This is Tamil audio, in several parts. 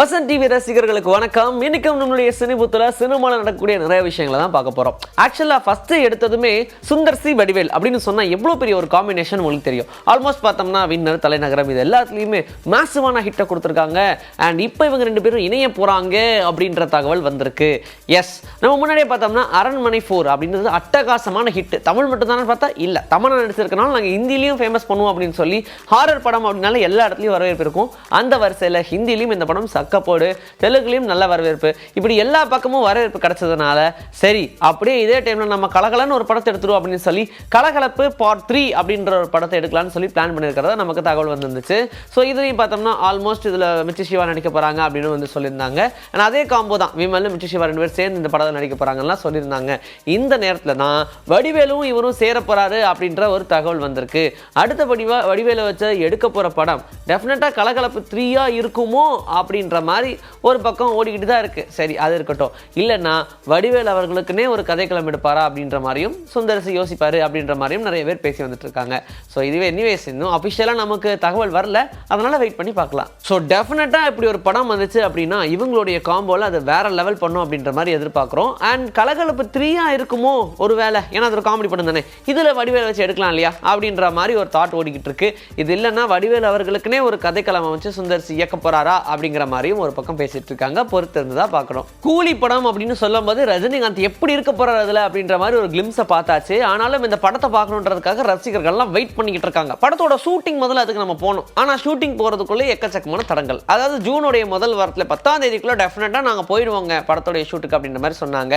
வசன் டிவி ரசிகர்களுக்கு வணக்கம். இன்னைக்கும் நம்மளுடைய சினிபுத்தில் சினிமாவில் நடக்கக்கூடிய நிறைய விஷயங்களை தான் பார்க்க போகிறோம் ஆக்சுவலாக ஃபஸ்ட்டு எடுத்ததுமே சுந்தர் சி வடிவேல் அப்படின்னு சொன்னால் எவ்வளோ பெரிய ஒரு காம்பினேஷன் உங்களுக்கு தெரியும். ஆல்மோஸ்ட் பார்த்தோம்னா வின்னர் தலைநகரம் இது எல்லாத்துலேயுமே மேசிவான ஹிட்டை கொடுத்துருக்காங்க. அண்ட் இப்போ இவங்க ரெண்டு பேரும் இணைய போகிறாங்க அப்படின்ற தகவல் வந்திருக்கு. எஸ் நம்ம முன்னாடியே பார்த்தோம்னா அரண்மனை ஃபோர் அப்படின்றது அட்டகாசமான ஹிட் தமிழ் மட்டும் தானே பார்த்தா? இல்லை. தமிழ் நடிச்சிருக்கனால நாங்கள் ஹிந்திலையும் ஃபேமஸ் பண்ணுவோம் அப்படின்னு சொல்லி ஹாரர் படம் அப்படின்னால எல்லா இடத்துலையும் வரவேற்பு இருக்கும். அந்த வரிசையில் ஹிந்திலையும் இந்த படம் சக்கப்போடு தெலுங்குலேயும் நல்ல வரவேற்பு. இப்படி எல்லா பக்கமும் வரவேற்பு கிடச்சதுனால சரி அப்படியே இதே டைமில் நம்ம கலகலன்னு ஒரு படத்தை எடுத்துருவோம் அப்படின்னு சொல்லி கலகலப்பு பார்ட் த்ரீ அப்படின்ற ஒரு படத்தை எடுக்கலாம்னு சொல்லி பிளான் பண்ணியிருக்கிறதா நமக்கு தகவல் வந்துருந்துச்சு. ஸோ இதுலையும் பார்த்தோம்னா ஆல்மோஸ்ட் இதில் மிச்சி சிவா நடிக்க போகிறாங்க அப்படின்னு வந்து சொல்லியிருந்தாங்க. ஆனால் அதே காம்போ தான் விமல் மிச்சி சிவா ரெண்டு பேர் சேர்ந்து இந்த படத்தில் நடிக்க போகிறாங்கலாம் சொல்லியிருந்தாங்க. இந்த நேரத்தில் தான் வடிவேலும் இவரும் சேர போகிறாரு அப்படின்ற ஒரு தகவல் வந்திருக்கு. அடுத்த வடிவா வடிவேலை வச்சு எடுக்க போகிற படம் டெஃபினட்டாக கலகலப்பு த்ரீயாக இருக்குமோ அப்படின்ற மாதிரி ஒரு பக்கம் ஓடிக்கிட்டு தான் இருக்குது சரி அது இருக்கட்டும். இல்லைன்னா வடிவேல் அவர்களுக்குன்னே ஒரு கதைக்களம் எடுப்பாரா அப்படின்ற மாதிரியும் சுந்தரசி யோசிப்பார் அப்படின்ற மாதிரியும் நிறைய பேர் பேசி வந்துட்டு இருக்காங்க ஸோ இதுவே எனிவேஸ் இன்னும் அஃபிஷியலாக நமக்கு தகவல் வரல. அதனால் வெயிட் பண்ணி பார்க்கலாம். ஸோ டெஃபினட்டாக இப்படி ஒரு படம் வந்துச்சு அப்படின்னா இவங்களுடைய காம்போவில் அது வேற லெவல் பண்ணும் அப்படின்ற மாதிரி எதிர்பார்க்குறோம். அண்ட் கலகலப்பு த்ரீயாக இருக்குமோ ஒரு வேலை ஏன்னா அது ஒரு காமெடி படம் தானே. இதில் வடிவேல் வச்சு எடுக்கலாம் இல்லையா? அப்படின்ற மாதிரி ஒரு தாட் ஓடிக்கிட்டு இருக்கு. இது இல்லைன்னா வடிவேல் அவர்களுக்குனே ஒரு கதைக்களம் வச்சு சுந்தர்சி இயக்க போகிறாரா அப்படிங்கிற மாதிரி மாதிரியும் ஒரு பக்கம் பேசிட்டு இருக்காங்க பொறுத்து இருந்ததா பார்க்கணும். கூலி படம் அப்படின்னு சொல்லும்போது ரஜினிகாந்த் எப்படி இருக்க போறாரு அதுல அப்படின்ற மாதிரி ஒரு கிளிம்ஸை பார்த்தாச்சு. ஆனாலும் இந்த படத்தை பார்க்கணுன்றதுக்காக ரசிகர்கள்லாம் வெயிட் பண்ணிக்கிட்டு இருக்காங்க. படத்தோட ஷூட்டிங் முதல்ல அதுக்கு நம்ம போகணும். ஆனால் ஷூட்டிங் போகிறதுக்குள்ளே எக்கச்சக்கமான தடங்கள். அதாவது ஜூனுடைய முதல் வாரத்தில் பத்தாம் தேதிக்குள்ளே டெஃபினட்டாக நாங்கள் போயிடுவோங்க படத்தோடைய ஷூட்டுக்கு அப்படின்ற மாதிரி சொன்னாங்க.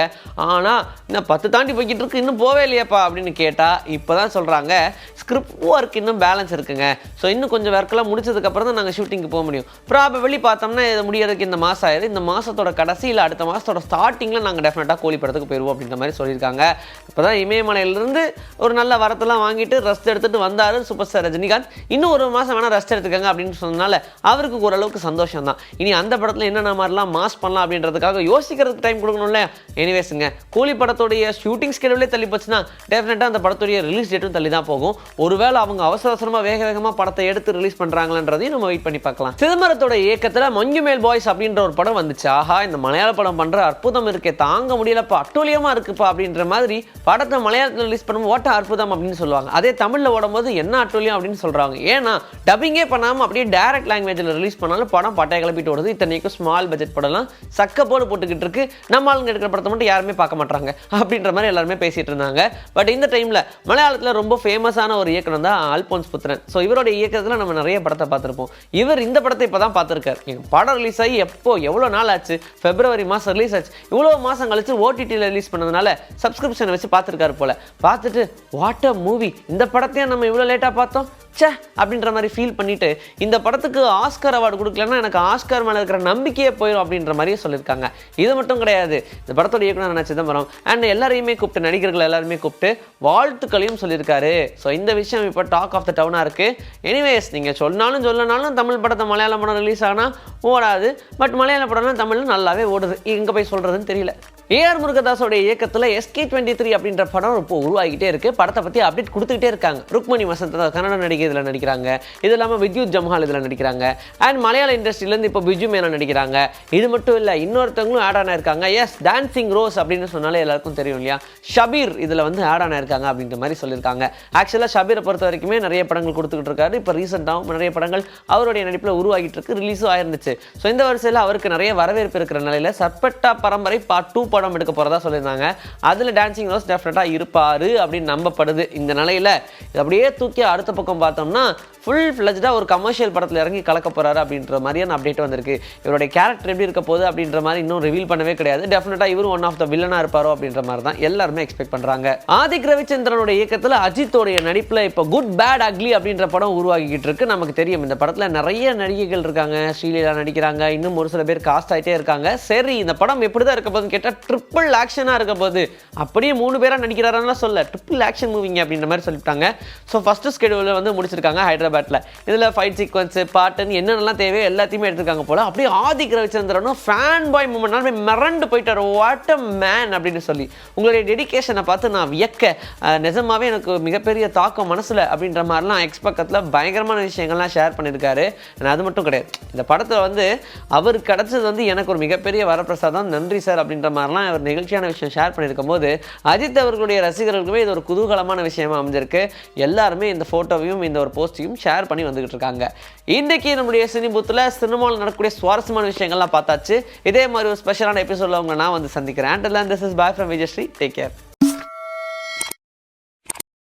ஆனால் இன்னும் பத்து தாண்டி போய்கிட்டு இருக்கு இன்னும் போவே இல்லையாப்பா அப்படின்னு கேட்டால் இப்போ தான் சொல்கிறாங்க ஸ்கிரிப்ட் ஒர்க் இன்னும் பேலன்ஸ் இருக்குங்க. ஸோ இன்னும் கொஞ்சம் ஒர்க்கெல்லாம் முடிச்சதுக்கப்புறம் தான் நாங்கள் ஷூட்டிங்க்கு போக முடியும். ப்ராபபிளி பார்த்தோம்னா இது முடியறதுக்கு இந்த மாதம் ஆயிடுது இந்த மாதத்தோட கடைசியில் அடுத்த மாதத்தோட ஸ்டார்டிங்கில் நாங்கள் டெஃபினட்டாக கோழி படத்துக்கு போயிடுவோம் அப்படின்ற மாதிரி சொல்லியிருக்காங்க. இப்போ தான் இமயமலையிலிருந்து ஒரு நல்ல வரத்தெல்லாம் வாங்கிட்டு ரெஸ்ட் எடுத்துட்டு வந்தார் சூப்பர் ஸ்டார் ரஜினிகாந்த். இன்னும் ஒரு மாதம் வேணால் ரெஸ்ட் எடுத்துக்கங்க அப்படின்னு சொன்னனால அவருக்கு ஓரளவுக்கு சந்தோஷம் தான் இனி அந்த படத்தில் என்னென்ன மாதிரிலாம் மாஸ் பண்ணலாம் அப்படின்றதுக்காக யோசிக்கிறதுக்கு டைம் கொடுக்கணும்ல எனிவேஸுங்க கூலி படத்துடைய ஷூட்டிங் ஸ்கெடியூலே தள்ளி போச்சுன்னா டெஃபினட்டாக அந்த படத்துடைய ரிலீஸ் டேட்டும் தள்ளி தான் போகும். ஒருவேளை அவங்க அவசர அவசரமாக வேக வேகமாக படத்தை எடுத்து ரிலீஸ் பண்ணுறாங்களன்றதையும் நம்ம வெயிட் பண்ணி பார்க்கலாம். சிதம்பரத்தோட இயக்கத்தில் ஃபீமேல் பாய்ஸ் அப்படின்ற ஒரு படம் வந்துச்சு. ஆஹா இந்த மலையாள படம் பண்ணுற அற்புதம் இருக்கே தாங்க முடியலப்பா அட்டூழியமாக இருக்குப்பா அப்படின்ற மாதிரி படத்தை மலையாளத்தில் ரிலீஸ் பண்ணும் ஓட்ட அற்புதம் அப்படின்னு சொல்லுவாங்க. அதே தமிழில் ஓடும்போது என்ன அட்டூழியம் அப்படின்னு சொல்கிறாங்க ஏன்னா டப்பிங்கே பண்ணாமல் அப்படியே டேரக்ட் லாங்குவேஜில் ரிலீஸ் பண்ணாலும் படம் பட்டையை கிளப்பிட்டு ஓடுது. இத்தனைக்கும் ஸ்மால் பட்ஜெட் படம்லாம் சக்க போடு போட்டுக்கிட்டு இருக்கு. நம்ம ஆளுங்க எடுக்கிற படத்தை மட்டும் யாருமே பார்க்க மாட்டாங்க அப்படின்ற மாதிரி எல்லாருமே பேசிட்டு இருந்தாங்க. பட் இந்த டைமில் மலையாளத்தில் ரொம்ப ஃபேமஸான ஒரு இயக்குனர் தான் அல்போன்ஸ் புத்திரன். ஸோ இவருடைய இயக்கத்தில் நம்ம நிறைய படத்தை பார்த்துருப்போம். இவர் இந்த படத்தை இப்போ தான் பார்த்துருக்காரு. படம் ரிலீஸ் ஆகி எப்போ எவ்வளோ நாள் ஆச்சு? பிப்ரவரி மாதம் ரிலீஸ் ஆச்சு. இவ்வளோ மாதம் கழிச்சு ஓடிடியில் ரிலீஸ் பண்ணதுனால சப்ஸ்கிரிப்ஷனை வச்சு பார்த்துருக்காரு போல. பார்த்துட்டு வாட் அ மூவி இந்த படத்தையும் நம்ம இவ்வளோ லேட்டாக பார்த்தோம்? சே அப்படின்ற மாதிரி ஃபீல் பண்ணிட்டு இந்த படத்துக்கு ஆஸ்கர் அவார்டு கொடுக்கலன்னா எனக்கு ஆஸ்கர் மேலே இருக்கிற நம்பிக்கையே போயிடும் அப்படின்ற மாதிரியே சொல்லியிருக்காங்க. இது மட்டும் கிடையாது. இந்த படத்தோட இயக்குனர் அண்ணா சிதம்பரம் அண்ட் எல்லாரையுமே கூப்பிட்டு நடிகர்கள் எல்லாருமே கூப்பிட்டு வாழ்த்துக்களையும் சொல்லியிருக்காரு. ஸோ இந்த விஷயம் இப்போ டாக் ஆஃப் த டவுனாக இருக்குது எனிவேஸ் நீங்கள் சொன்னாலும் சொல்லனாலும் தமிழ் படத்தை மலையாள படம் ரிலீஸ் ஆனால் வராது. பட் மலையாள படம்லாம் தமிழில் நல்லாவே ஓடுது. எங்கே போய் சொல்கிறதுன்னு தெரியல. ஏஆர் முருகதாஸோட இயக்கத்தில் எஸ்கே டுவெண்ட்டி த்ரீ அப்படின்ற படம் இப்போ உருவாகிட்டே இருக்கு. படத்தை பற்றி அப்டேட் கொடுத்துக்கிட்டே இருக்காங்க. ருக்மணி வசந்த் கன்னட நடிகை இதில் நடிக்கிறாங்க. இது இல்லாமல் வித்யுத் ஜம்ஹால் இதில் நடிக்கிறாங்க. அண்ட் மலையாள இண்டஸ்ட்ரியிலேருந்து இப்போ பிஜு மேனா நடிக்கிறாங்க. இது மட்டும் இல்லை இன்னொருத்தவங்களும் ஆட் ஆன இருக்காங்க எஸ் டான்சிங் ரோஸ் அப்படின்னு சொன்னாலே எல்லாருக்கும் தெரியும் இல்லையா? ஷபீர் இதில் வந்து ஆட் ஆன இருக்காங்க அப்படின்ற மாதிரி சொல்லியிருக்காங்க. ஆக்சுவலாக ஷபீரை பொறுத்த வரைக்குமே நிறைய படங்கள் கொடுத்துக்கிட்டு இருக்காரு. இப்போ ரீசெண்டாகவும் நிறைய படங்கள் அவருடைய நடிப்பில் உருவாகிட்டு இருக்கு. ரிலீஸும் ஆயிருந்துச்சு. ஸோ இந்த வரிசையில் அவருக்கு நிறைய வரவேற்பு இருக்கிற நிலையில் சர்பட்டா பரம்பரை பார்ட் டூ படம் எடுக்க போகிறதா சொல்லியிருந்தாங்க. அதில் டான்சிங் ரோஸ் டெஃபினட்டாக இருப்பார் அப்படின்னு நம்பப்படுது. இந்த நிலையில் அப்படியே தூக்கி அடுத்த பக்கம் பார்த்தோம்னா ஃபுல் ஃப்ளஜ்டாக ஒரு கமர்ஷியல் படத்தில் இறங்கி கலக்க போகிறாரு அப்படின்ற மாதிரியான அப்டேட் வந்திருக்கு. இவருடைய கேரக்டர் எப்படி இருக்க போகுது அப்படின்ற மாதிரி இன்னும் ரிவீல் பண்ணவே கிடையாது. டெஃபினட்டாக இவரும் ஒன் ஆஃப் த வில்லனாக இருப்பாரோ அப்படின்ற மாதிரி தான் எல்லாருமே எக்ஸ்பெக்ட் பண்ணுறாங்க ஆதிக் ரவிச்சந்திரனுடைய இயக்கத்தில் அஜித்தோடைய நடிப்பில் இப்போ குட் பேட் அக்லி அப்படின்ற படம் உருவாகிக்கிட்டு இருக்கு. நமக்கு தெரியும். இந்த படத்தில் நிறைய நடிகைகள் இருக்காங்க. ஸ்ரீலீலா நடிக்கிறாங்க. இன்னும் ஒரு சில பேர் காஸ்ட் ஆகிட்டே இருக்காங்க. சரி இந்த படம் எப்படி தான் இருக்க போகுதுன்னு கேட்டால் ட்ரிப்பிள் ஆக்ஷனாக இருக்க போகுது. அப்படியே மூணு பேராக நடிக்கிறாரான்னு சொல்ல. ட்ரிப்பிள் ஆக்ஷன் மூவிங்க அப்படின்ற மாதிரி சொல்லிட்டாங்க ஸோ ஃபஸ்ட்டு ஸ்கெடியூலில் வந்து முடிச்சிருக்காங்க ஹைதராபாத். காம்பேட்டில் இதில் ஃபைட் சீக்வன்ஸு பாட்டுன்னு என்னென்னலாம் தேவையோ எல்லாத்தையுமே எடுத்திருக்காங்க போல். அப்படியே ஆதிக் ரவிச்சந்திரனும் ஃபேன் பாய் மூமெண்ட்னால மிரண்டு போயிட்டார். வாட் அ மேன் அப்படின்னு சொல்லி. உங்களுடைய டெடிகேஷனை பார்த்து நான் வியக்க நிஜமாகவே எனக்கு மிகப்பெரிய தாக்கம் மனசில் அப்படின்ற மாதிரிலாம் எக்ஸ் பக்கத்தில் பயங்கரமான விஷயங்கள்லாம் ஷேர் பண்ணியிருக்காரு. நான் அது மட்டும் கிடையாது. இந்த படத்தில் வந்து அவர் கிடச்சது வந்து எனக்கு ஒரு மிகப்பெரிய வரப்பிரசாதம். நன்றி சார் அப்படின்ற மாதிரிலாம் அவர் நிகழ்ச்சியான விஷயம் ஷேர் பண்ணியிருக்கும் போது அஜித் அவர்களுடைய ரசிகர்களுக்குமே இது ஒரு குதூகலமான விஷயமா அமைஞ்சிருக்கு. எல்லாருமே இந்த ஃபோட்டோவையும் இந்த ஒரு போஸ்ட்டையும் ஷேர் பண்ணி வந்துகிட்டு இருக்காங்க இன்றைக்கி நம்முடைய சினி பூத்தில் சினிமாவில் நடக்கக்கூடிய சுவாரஸ்யமான விஷயங்கள்லாம் பார்த்தாச்சு. இதே மாதிரி ஒரு ஸ்பெஷலான எபிசோடில் உங்களை நான் வந்து சந்திக்கிறேன். And this is boy from Vijayasri take care